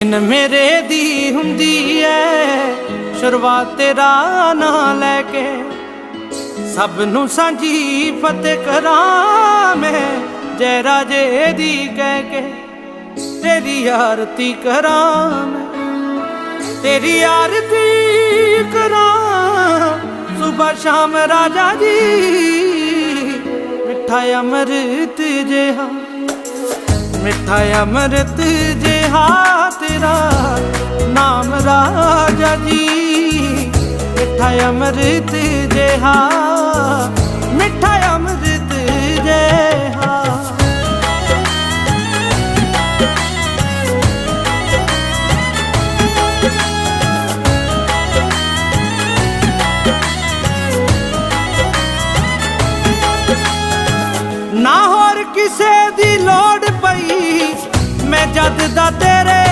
ਦਿਨ ਮੇਰੇ ਦੀ ਹੁੰਦੀ ਐ, ਸ਼ੁਰੂਆਤ ਤੇਰਾ ਨਾਂ ਲੈ ਕੇ। ਸਭ ਨੂੰ ਸਾਂਝੀ ਫਤਿਹ ਕਰਾਂ ਮੈਂ ਜੈ ਰਾਜੇ ਦੀ ਕਹਿ ਕੇ। ਤੇਰੀ ਆਰਤੀ ਕਰਾਂ ਮੈਂ, ਤੇਰੀ ਆਰਤੀ ਕਰਾਂ। ਸੁਬਹ ਸ਼ਾਮ ਰਾਜਾ ਜੀ, ਮਿੱਠਾ ਅੰਮ੍ਰਿਤ ਜਿਹਾ। ਮਿੱਠਾ ਅੰਮ੍ਰਿਤ ਜਿਹਾ ਤੇਰਾ, ਨਾਮ ਰਾਜਾ ਜੀ। ਮਿੱਠਾ ਅੰਮ੍ਰਿਤ ਜਿਹਾ ਮਿੱਠਾ ਅੰਮ੍ਰਿਤ ਜਿਹਾ ਨਾ ਹੋਰ ਕਿਸੇ ਦੀ ਲੋੜ সাজাদ দাতে